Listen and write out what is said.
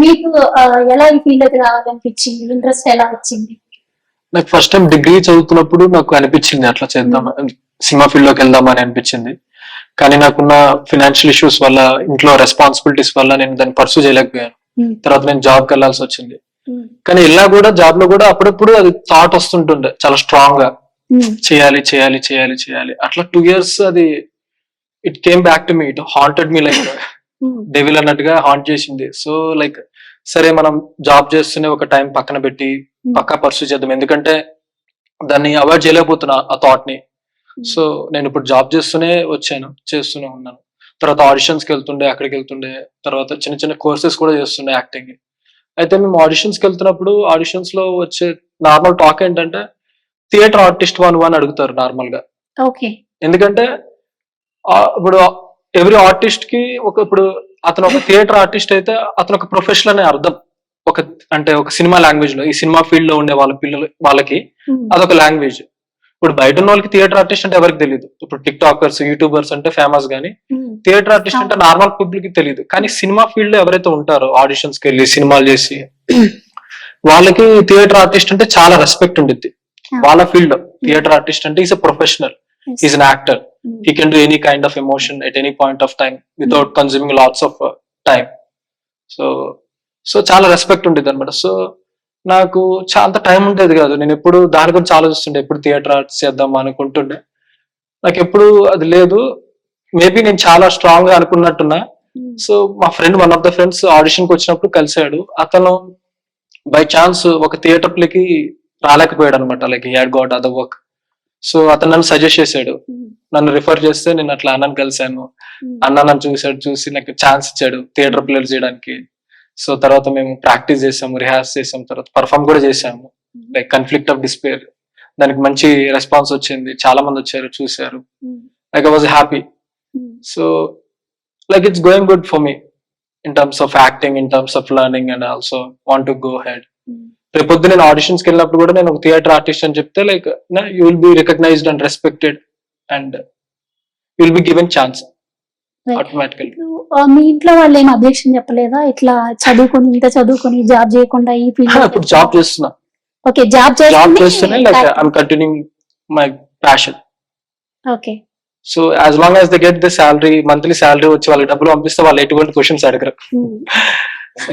మీకు ఎలా ఈ ఫీల్డ్ రావాలనిపించింది? ఇంట్రెస్ట్ ఎలా వచ్చింది? నాకు ఫస్ట్ టైం డిగ్రీ చదువుతున్నప్పుడు నాకు అనిపించింది అట్లా చేద్దాం సినిమా ఫీల్డ్లోకి వెళ్దామని అనిపించింది. కానీ నాకున్న ఫినాన్షియల్ ఇష్యూస్ వల్ల ఇంట్లో రెస్పాన్సిబిలిటీస్ వల్ల నేను దాన్ని పర్సూ చేయలేకపోయాను. తర్వాత నేను జాబ్కి వెళ్ళాల్సి వచ్చింది. కానీ ఇలా కూడా జాబ్లో కూడా అప్పుడప్పుడు అది థాట్ వస్తుంటుండే చాలా స్ట్రాంగ్గా. చేయాలి చేయాలి చేయాలి చేయాలి. అట్లా టూ ఇయర్స్ అది it came back to me it haunted me like um, devil అన్నట్టుగా హాంట్ చేసింది. సో లైక్ సరే మనం జాబ్ చేస్తూనే ఒక టైం పక్కన పెట్టి పక్కా పర్సూ చేద్దాం. ఎందుకంటే దాన్ని అవాయిడ్ చేయలేకపోతున్నా ఆ థాట్ని. సో నేను ఇప్పుడు జాబ్ చేస్తూనే వచ్చాను చేస్తూనే ఉన్నాను. తర్వాత ఆడిషన్స్కి వెళ్తుండే అక్కడికి వెళ్తుండే తర్వాత చిన్న చిన్న కోర్సెస్ కూడా చేస్తుండే యాక్టింగ్ అయితే మేము ఆడిషన్స్కి వెళ్తున్నప్పుడు ఆడిషన్స్లో వచ్చే నార్మల్ టాక్ ఏంటంటే థియేటర్ ఆర్టిస్ట్ వన్ వన్ అడుగుతారు నార్మల్గా. ఓకే ఎందుకంటే ఇప్పుడు ఎవ్రీ ఆర్టిస్ట్కి ఒక ఇప్పుడు అతను ఒక థియేటర్ ఆర్టిస్ట్ అయితే అతను ఒక ప్రొఫెషనల్ అనే అర్థం. ఒక అంటే ఒక సినిమా లాంగ్వేజ్లో ఈ సినిమా ఫీల్డ్లో ఉండే వాళ్ళ పిల్లలు వాళ్ళకి అదొక లాంగ్వేజ్. ఇప్పుడు బయట ఉన్న వాళ్ళకి థియేటర్ ఆర్టిస్ట్ అంటే ఎవరికి తెలియదు ఇప్పుడు టిక్ టాకర్స్ యూట్యూబర్స్ అంటే ఫేమస్ గానీ థియేటర్ ఆర్టిస్ట్ అంటే నార్మల్ పబ్లిక్కి తెలియదు కానీ సినిమా ఫీల్డ్లో ఎవరైతే ఉంటారో ఆడిషన్స్కి వెళ్ళి సినిమాలు చేసి వాళ్ళకి థియేటర్ ఆర్టిస్ట్ అంటే చాలా రెస్పెక్ట్ ఉండిద్ది. వాళ్ళ ఫీల్డ్ థియేటర్ ఆర్టిస్ట్ అంటే is a professional. Is an actor he can do any kind of emotion at any point of time without consuming lots of uh, time. So so చాలా respect ఉండేది అనమాట so నాకు అంత time ఉండేది కాదు. నేను ఎప్పుడు దాని గురించి ఆలోచిస్తుండే. ఎప్పుడు థియేటర్ ఆర్ట్స్ చేద్దాం అనుకుంటుండే. నాకు ఎప్పుడు అది లేదు. మేబీ నేను చాలా స్ట్రాంగ్గా అనుకున్నట్టున్నా. సో మా friend one of the friends ఆడిషన్కి వచ్చినప్పుడు కలిశాడు. అతను బై ఛాన్స్ ఒక థియేటర్ ప్లేకి రాలేకపోయాడు అనమాట like had got other work so అతను నన్ను సజెస్ట్ చేశాడు. నన్ను రిఫర్ చేస్తే నేను అట్లా అన్నని కలిశాను. ఉమ్, అన్న నన్ను చూశాడు చూసి నాకు ఛాన్స్ ఇచ్చాడు థియేటర్ ప్లేయర్ చేయడానికి. సో తర్వాత మేము ప్రాక్టీస్ చేసాము రిహార్స్ చేసాము తర్వాత పర్ఫామ్ కూడా చేసాము. లైక్ కన్ఫ్లిక్ట్ ఆఫ్ డిస్పేర్ దానికి మంచి రెస్పాన్స్ వచ్చింది. చాలా మంది వచ్చారు చూశారు. Like I was happy so like it's going good for me in terms of acting in terms of learning and also want to go head. రేపొద్దు నేను ఆడిషన్స్కి వెళ్ళినప్పుడు కూడా నేను ఒక థియేటర్ ఆర్టిస్ట్ అని చెప్తే like you will be recognised and respected and will be given chance. Automatically మీ ఇంట్లో వాళ్ళు ఏం అబ్జెక్షన్ చెప్పలేదా? ఇట్లా చదువుకొని ఇంత చదువుకొని జాబ్ చేయకుండా ఈ ఫీల్డ్ ఇప్పుడు జాబ్ చేస్తున్నా. ఓకే జాబ్ జాబ్ చేస్తూనే చేస్తూనే like I'm continuing my passion okay so as long as the get the salary monthly salary వచ్చి వాళ్ళకి డబ్బులు పంపిస్తే వాళ్ళు ఎటువంటి క్వశ్చన్స్ అడగరు. So,